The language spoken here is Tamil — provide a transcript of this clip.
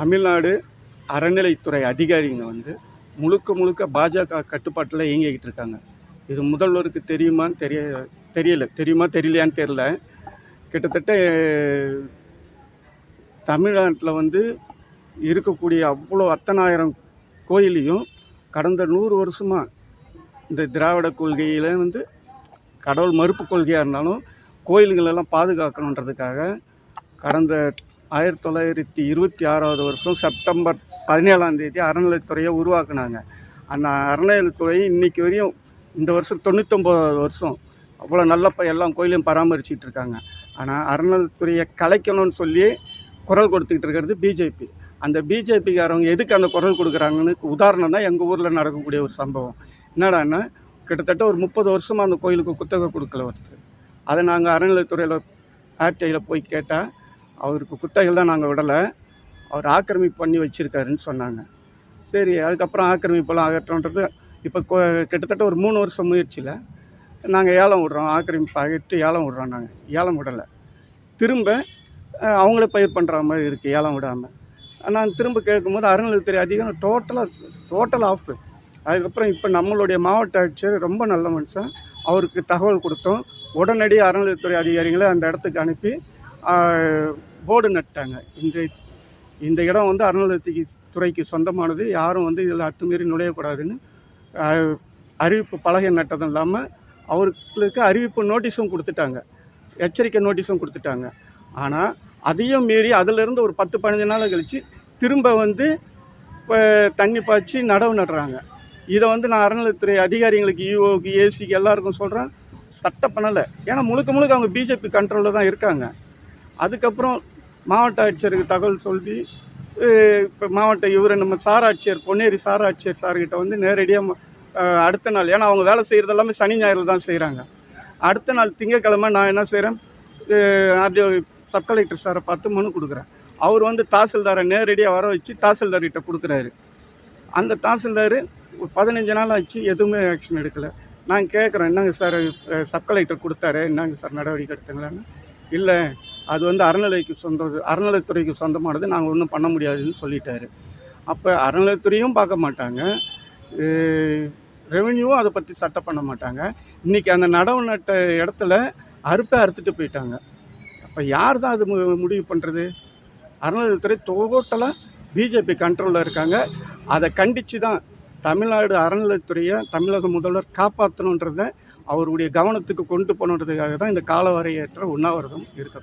தமிழ்நாடு அறநிலைத்துறை அதிகாரிங்க வந்து முழுக்க முழுக்க பாஜக கட்டுப்பாட்டில் இயங்கிக்கிட்டு இருக்காங்க. இது முதல்வருக்கு தெரியுமான்னு தெரிய தெரியல. தெரியுமா தெரியலையான்னு தெரில கிட்டத்தட்ட தமிழ்நாட்டில் வந்து இருக்கக்கூடிய அவ்வளோ அத்தனாயிரம் கோயிலையும் கடந்த நூறு வருஷமாக இந்த திராவிட கொள்கையில் வந்து கடவுள் மறுப்பு கொள்கையாக இருந்தாலும் கோயில்களெல்லாம் பாதுகாக்கணுன்றதுக்காக கடந்த ஆயிரத்தி தொள்ளாயிரத்தி இருபத்தி ஆறாவது வருஷம் செப்டம்பர் பதினேழாம் தேதி அறநிலைத்துறையை உருவாக்குனாங்க. அந்த அறநிலைத்துறை இன்றைக்கி வரையும் இந்த வருஷம் தொண்ணூத்தொம்பது வருஷம். அவ்வளோ நல்லப்ப எல்லா கோயிலையும் பராமரிச்சிட்டு இருக்காங்க. ஆனால் அறநிலைத்துறையை கலைக்கணும்னு சொல்லி குரல் கொடுத்துக்கிட்டு இருக்கிறது பிஜேபி அந்த பிஜேபிக்காரவங்க எதுக்கு அந்த குரல் கொடுக்குறாங்கன்னு உதாரணம் தான் எங்கள் ஊரில் நடக்கக்கூடிய ஒரு சம்பவம். என்னடான்னா கிட்டத்தட்ட ஒரு முப்பது வருஷமாக அந்த கோயிலுக்கு குத்தகை கொடுக்கல ஒருத்தர். அதை நாங்கள் அறநிலைத்துறையில் ஆர்டிஐயில் போய் கேட்டால் அவருக்கு குத்தகைலாம் நாங்கள் விடலை. அவர் ஆக்கிரமிப்பு பண்ணி வச்சுருக்காருன்னு சொன்னாங்க. சரி அதுக்கப்புறம் ஆக்கிரமிப்பெல்லாம் அகற்றோன்றது இப்போ கிட்டத்தட்ட ஒரு மூணு வருஷம் முயற்சியில் நாங்கள் ஏலம் விடுறோம். ஆக்கிரமிப்பு அகற்றி ஏலம் விடுறோம் நாங்கள் ஏலம் விடலை. திரும்ப அவங்களே பயிர் பண்ணுற மாதிரி இருக்குது ஏலம் விடாமல் நான் திரும்ப கேட்கும்போது அறநிலையத்துறை அதிகாரம் டோட்டலாக டோட்டல் ஆஃப் அதுக்கப்புறம் இப்போ நம்மளுடைய மாவட்ட ஆட்சியர் ரொம்ப நல்ல மனுஷன். அவருக்கு தகவல் கொடுத்தோம். உடனடி அறநிலையத்துறை அதிகாரிகளை அந்த இடத்துக்கு அனுப்பி போர்டு நட்டாங்க. இந்த இந்த இடம் வந்து அறநிலையத்துக்கு துறைக்கு சொந்தமானது. யாரும் வந்து இதில் அத்துமீறி நுழையக்கூடாதுன்னு அறிவிப்பு பலகை நட்டதும் இல்லாமல் அவர்களுக்கு அறிவிப்பு நோட்டீஸும் கொடுத்துட்டாங்க. எச்சரிக்கை நோட்டீஸும் கொடுத்துட்டாங்க. ஆனால் அதையும் மீறி அதிலிருந்து ஒரு பத்து பதினஞ்சு நாள் கழித்து திரும்ப வந்து இப்போ தண்ணி பாய்ச்சி நடவு நடுறாங்க. இதை வந்து நான் அறநிலையத்துறை அதிகாரிகளுக்கு இஓக்கு ஏசிக்கு எல்லாருக்கும் சொல்கிறேன் சட்டம் பண்ணலை ஏன்னா முழுக்க முழுக்க அவங்க பிஜேபி கண்ட்ரோலில் தான் இருக்காங்க. அதுக்கப்புறம் மாவட்ட ஆட்சியருக்கு தகவல் சொல்லி இப்போ மாவட்ட இவர் நம்ம சார் ஆட்சியர் பொன்னேரி சார் ஆட்சியர் சார்கிட்ட வந்து நேரடியாக அடுத்த நாள் ஏன்னா அவங்க வேலை செய்கிறது எல்லாமே சனி ஞாயிறு தான் செய்கிறாங்க அடுத்த நாள் திங்கக்கிழமை நான் என்ன செய்கிறேன் ஆர்டிஓ சப் கலெக்டர் சாரை பார்த்து மனு கொடுக்குறேன். அவர் வந்து தாசில்தாரை நேரடியாக வர வச்சு தாசில்தார்கிட்ட கொடுக்குறாரு. அந்த தாசில்தார் ஒரு பதினஞ்சு நாள் ஆச்சு எதுவுமே ஆக்ஷன் எடுக்கலை. நான் கேட்குறேன் என்னங்க சார் சப் கலெக்டர் கொடுத்தாரு என்னங்க சார் நடவடிக்கை எடுத்துங்களான்னு. இல்லை அது வந்து அறநிலைக்கு சொந்த அறநிலைத்துறைக்கு சொந்தமானது நாங்கள் ஒன்றும் பண்ண முடியாதுன்னு சொல்லிட்டாரு. அப்போ அறநிலைத்துறையும் பார்க்க மாட்டாங்க. ரெவென்யூவும் அதை பற்றி சட்டை பண்ண மாட்டாங்க. இன்றைக்கி அந்த நடவு நட்ட இடத்துல அறுப்பை அறுத்துட்டு போயிட்டாங்க. அப்போ யார் தான் அது முடிவு பண்ணுறது அறநிலையத்துறை டோட்டலாக பிஜேபி கண்ட்ரோலில் இருக்காங்க. அதை கண்டித்து தான் தமிழ்நாடு அறநிலையத்துறையை தமிழக முதல்வர் காப்பாற்றணுன்றதை அவருடைய கவனத்துக்கு கொண்டு போகணுன்றதுக்காக தான் இந்த காலவரையற்ற உண்ணாவிரதம் இருக்க